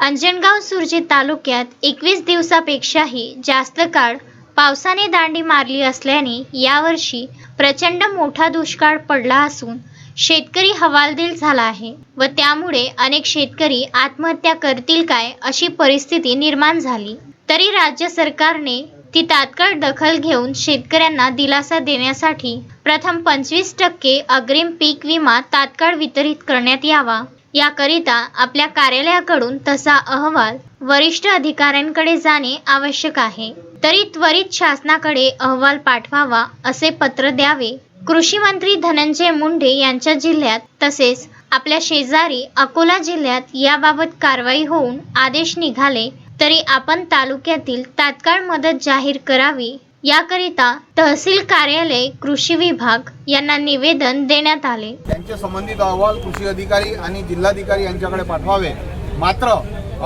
अंजनगाव सुरजी तालुक्यात एकवीस दिवसापेक्षाही जास्त काळ पावसाने दांडी मारली असल्याने यावर्षी प्रचंड मोठा दुष्काळ पडला असून शेतकरी हवालदिल झाला आहे व त्यामुळे अनेक शेतकरी आत्महत्या करतील काय अशी परिस्थिती निर्माण झाली. तरी राज्य सरकारने ती तात्काळ दखल घेऊन शेतकऱ्यांना दिलासा देण्यासाठी प्रथम पंचवीस टक्के अग्रिम पीक विमा तात्काळ वितरित करण्यात यावा. याकरिता आपल्या कार्यालयाकडून तसा अहवाल वरिष्ठ अधिकाऱ्यांकडे जाणे आवश्यक आहे. तरी त्वरित शासनाकडे अहवाल पाठवावा असे पत्र द्यावे. कृषी मंत्री धनंजय मुंडे यांच्या जिल्ह्यात तसेच आपल्या शेजारी अकोला जिल्ह्यात याबाबत कारवाई होऊन आदेश निघाले तरी आपण तालुक्यातील तात्काळ मदत जाहीर करावी याकरिता तहसील कार्यालय कृषी विभाग यांना निवेदन देण्यात आले. त्यांचे संबंधित अहवाल कृषी अधिकारी आणि जिल्हाधिकारी यांच्याकडे पाठवावे. मात्र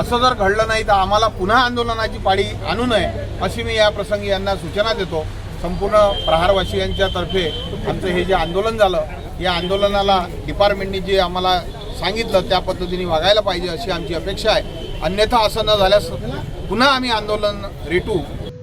असं जर घडलं नाही तर आम्हाला पुन्हा आंदोलनाची पाळी आणू नये अशी मी या प्रसंगी यांना सूचना देतो. संपूर्ण प्रहारवासियांच्या तर्फे आमचं हे जे आंदोलन झालं या आंदोलनाला डिपार्टमेंटनी जे आम्हाला सांगितलं त्या पद्धतीने वागायला पाहिजे अशी आमची अपेक्षा आहे. अन्यथा असं न झाल्यास पुन्हा आम्ही आंदोलन रेटू.